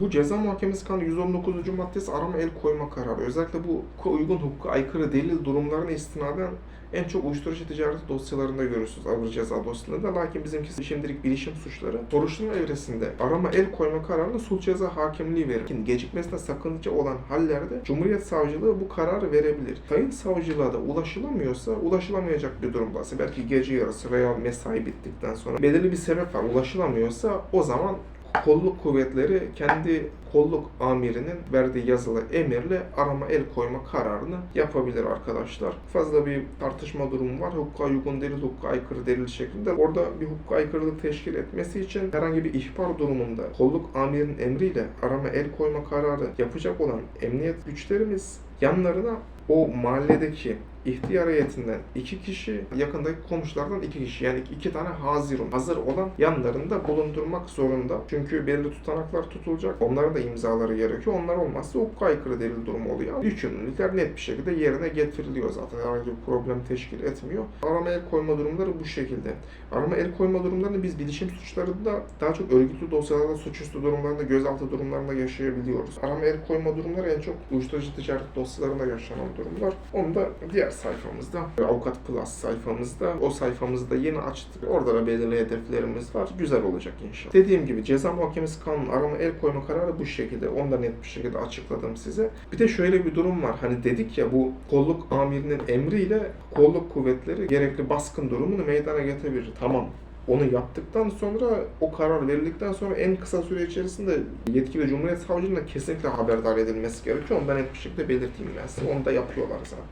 Bu ceza muhakemesi kanunu 119. maddesi arama el koyma kararı. Özellikle bu uygun hukuka aykırı delil durumlarına istinaden en çok uyuşturucu ticareti dosyalarında görürsünüz ağır ceza dosyalarında. Lakin bizimkisi şimdilik bilişim suçları. Soruşturma evresinde arama el koyma kararını sulh ceza hakimliği verir. Gecikmesine sakınca olan hallerde Cumhuriyet Savcılığı bu kararı verebilir. Sayın savcılığa da ulaşılamıyorsa ulaşılamayacak bir durumdaysa belki gece yarısı veya mesai bittikten sonra belirli bir sebep var ulaşılamıyorsa o zaman kolluk kuvvetleri kendi kolluk amirinin verdiği yazılı emirle arama el koyma kararını yapabilir arkadaşlar. Fazla bir tartışma durumu var. Hukuka uygun delil, hukuka aykırı delil şeklinde. Orada bir hukuka aykırılık teşkil etmesi için herhangi bir ihbar durumunda kolluk amirinin emriyle arama el koyma kararı yapacak olan emniyet güçlerimiz yanlarına o mahalledeki ihtiyar iki kişi, yakındaki komşulardan iki kişi yani iki tane hazirun, hazır olan yanlarında bulundurmak zorunda. Çünkü belirli tutanaklar tutulacak. Onların da imzaları gerekiyor. Onlar olmazsa hukuka aykırı delil durumu oluyor. Yükümlülükler net bir şekilde yerine getiriliyor zaten. Herhangi bir problem teşkil etmiyor. Arama el koyma durumları bu şekilde. Arama el koyma durumlarını biz bilişim suçlarında daha çok örgütlü dosyalarda, suçüstü durumlarında, gözaltı durumlarında yaşayabiliyoruz. Arama el koyma durumları en çok uyuşturucu ticaret dosyalarında yaşanan durumlar. Onu da diğer sayfamızda, Avukat Plus sayfamızda, o sayfamızı da yeni açtık. Orada da belirli hedeflerimiz var. Güzel olacak inşallah. Dediğim gibi ceza muhakemesi kanunu arama el koyma kararı bu şekilde. Onu da net bir şekilde açıkladım size. Bir de şöyle bir durum var. Hani dedik ya bu kolluk amirinin emriyle kolluk kuvvetleri gerekli baskın durumunu meydana getirebilir. Tamam onu yaptıktan sonra o karar verildikten sonra en kısa süre içerisinde yetkili Cumhuriyet Savcılığına kesinlikle haberdar edilmesi gerekiyor. Onu ben net bir şekilde belirteyim ben size. Onu da yapıyorlar zaten.